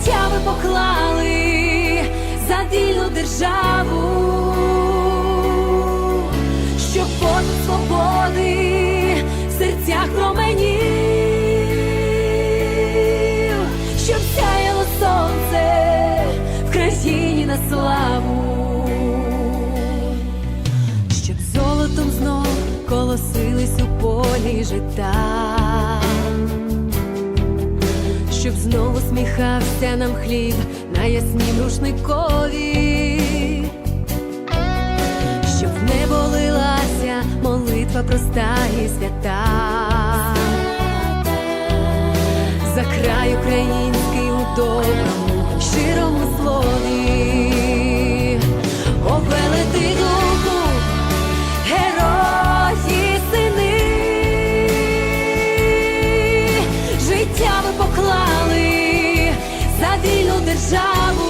життя ви поклали за вільну державу, щоб подих свободи в серцях променів, щоб сяяло сонце в країні на славу. Щоб золотом знов колосились у полі жита, щоб знову сміхався нам хліб на ясні рушникові, щоб не болилася молитва проста і свята, за край український у доброму, щирому слові, обелети духу герої сини, життя ви. as.